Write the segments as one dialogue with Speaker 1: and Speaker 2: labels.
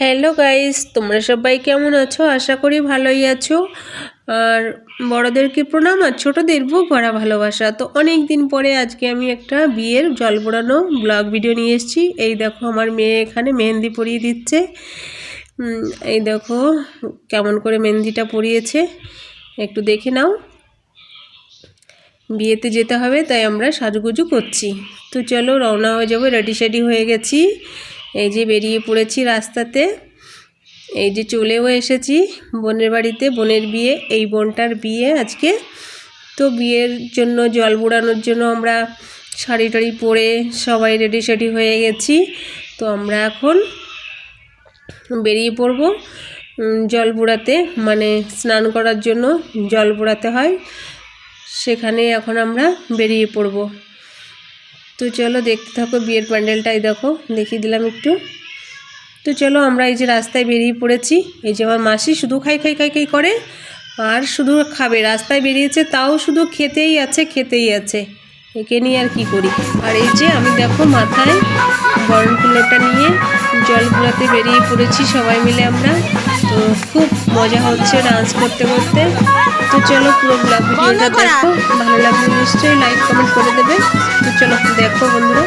Speaker 1: Hello guys তোমরা সবাই কেমন আছো? আশা করি ভালোই আছো। আর বড়দেরকে প্রণাম আর ছোটদের বুক ভরা ভালোবাসা? তো অনেক দিন পরে আজকে আমি একটা বিয়ের জল পোড়ানো ব্লগ ভিডিও নিয়ে এসেছি। এই দেখো, আমার মেয়ে এখানে মেহেন্দি পরিয়ে দিচ্ছে। এই দেখো, কেমন করে মেহেন্দিটা পরিয়েছে। একটু দেখে নাও। বিয়েতে যেতে হবে, তাই আমরা সাজুগুজু করছি। তো চলো রওনা হয়ে যাব রেডি সেডি হয়ে গেছি। এই যে বেরিয়ে পড়েছি রাস্তাতে, এই যে চলেও এসেছি বোনের বাড়িতে, বোনের বিয়ে, এই বোনটার বিয়ে আজকে। তো বিয়ের জন্য, জল বুড়ানোর জন্য আমরা শাড়ি টাড়ি পরে সবাই রেডি সেডি হয়ে গেছি। তো আমরা এখন বেরিয়ে পড়ব জল বুড়াতে মানে স্নান করার জন্য জল বুড়াতে হয়। সেখানে এখন আমরা বেরিয়ে পড়ব। তো চলো দেখতে থাকো বিয়ের প্যান্ডেলটাই দেখো, দেখিয়ে দিলাম একটু। তো চলো আমরা এই যে রাস্তায় বেরিয়ে পড়েছি, এই যে আমার মাসি শুধু খাই খাই খাই খাই করে, আর শুধু খাবে। রাস্তায় বেরিয়েছে তাও শুধু খেতেই আছে খেতেই আছে। একে নিয়ে আর কি করি? আর এই যে আমি দেখো মাথায় গরম কুলোটা নিয়ে জল ঘোরাতে বেরিয়ে পড়েছি সবাই মিলে আমরা। খুব মজা হচ্ছে ডান্স করতে করতে। তো চলো পুরো ব্লগ ভিডিওটা দেখো ভালো লাগলে নিশ্চয়ই লাইক কমেন্ট করে দেবে। তো চলো দেখো বন্ধুরা।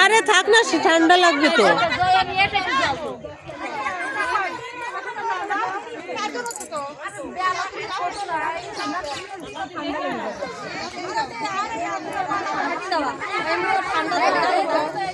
Speaker 1: আরে থাক না সে ঠান্ডা লাগবে তো।
Speaker 2: ঠান্ডা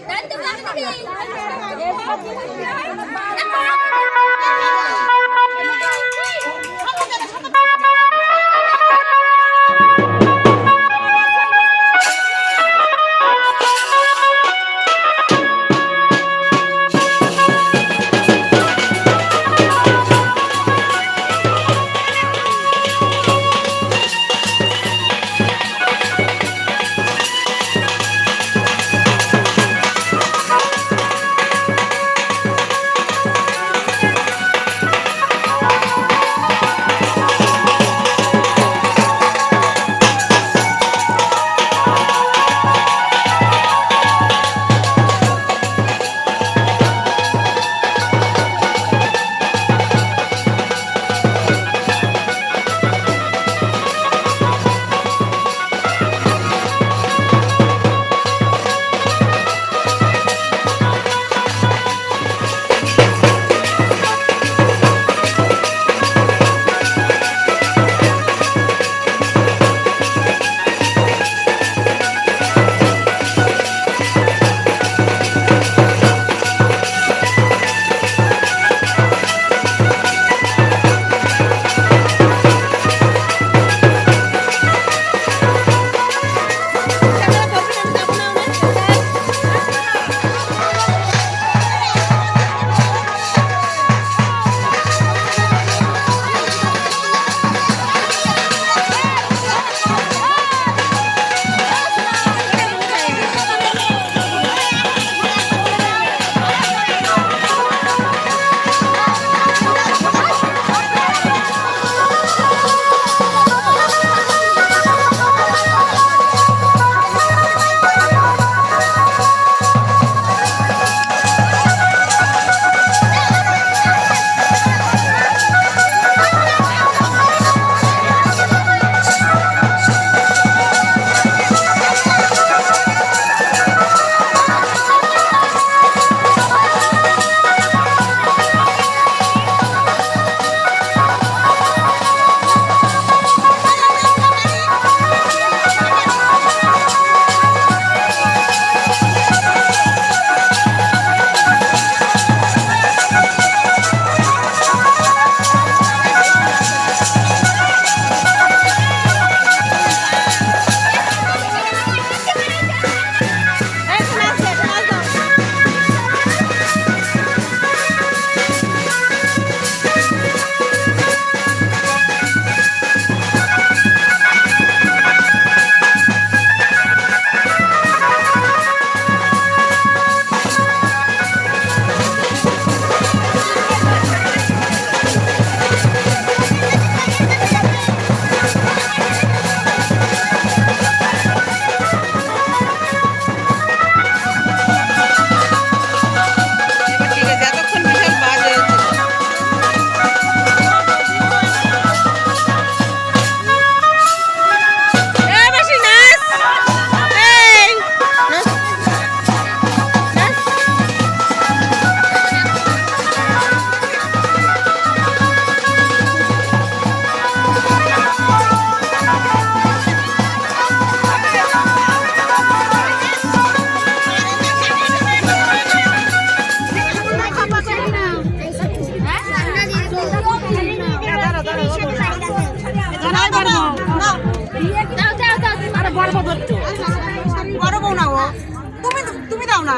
Speaker 2: না।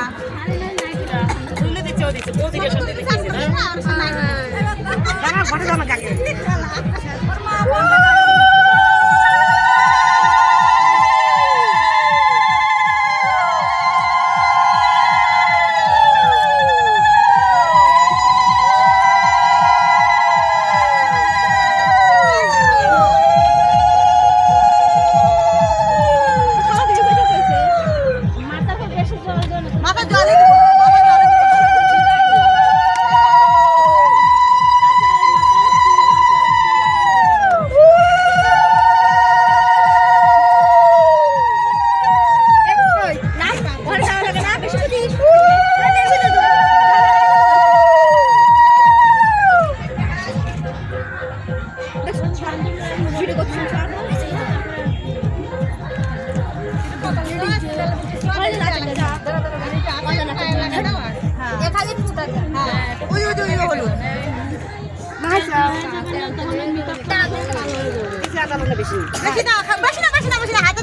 Speaker 2: দাঁড়া, ঘরে বেশি না খা- বেশি না বেশি না বেশি না হাতে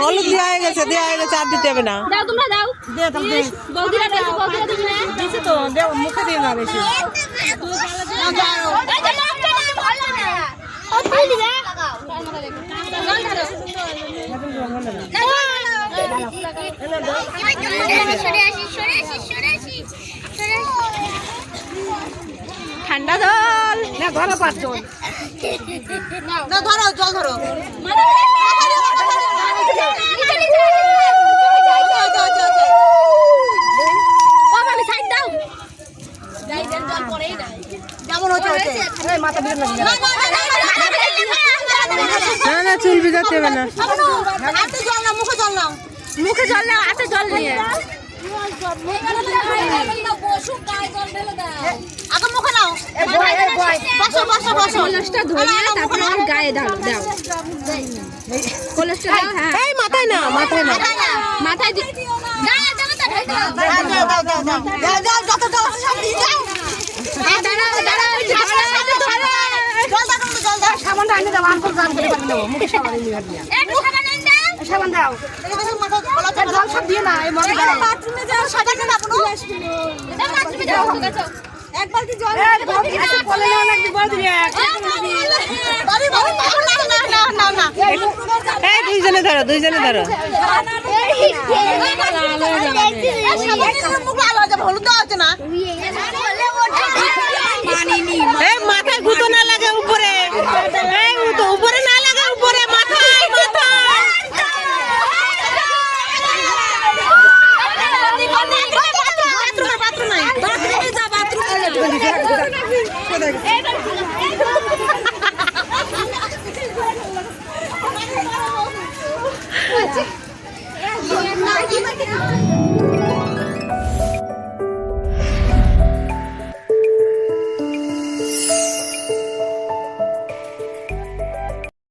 Speaker 1: হলুদ দেওয়া হয়ে গেছে দেওয়া হয়ে গেছে আর দিতে হবে না।
Speaker 3: দাও তোমরা দাও।
Speaker 2: তো মুখে দিয়ে বেশি।
Speaker 3: ঠান্ডা জল।
Speaker 2: না পাঁচ জন। না ধরো জল ধরো। কেমন হচ্ছে হচ্ছে। এই মাথা দিয়ে
Speaker 1: না না চুল ভিজাতে হবে না।
Speaker 2: জল না মুখে জল নাও।
Speaker 3: মুখে জল নাও হাতে জল নিয়ে।
Speaker 2: আগে
Speaker 3: গায়ে দাও। দাও
Speaker 1: না
Speaker 2: জল সব দিয়ে
Speaker 3: এই
Speaker 2: বাথরুমে যাও জল বলে না লাগবে বল দিয়ে বাড়ি বাড়ি না না না না না
Speaker 1: এই দুইজনে ধরো দুইজনে ধরো
Speaker 2: হলুদ হচ্ছে না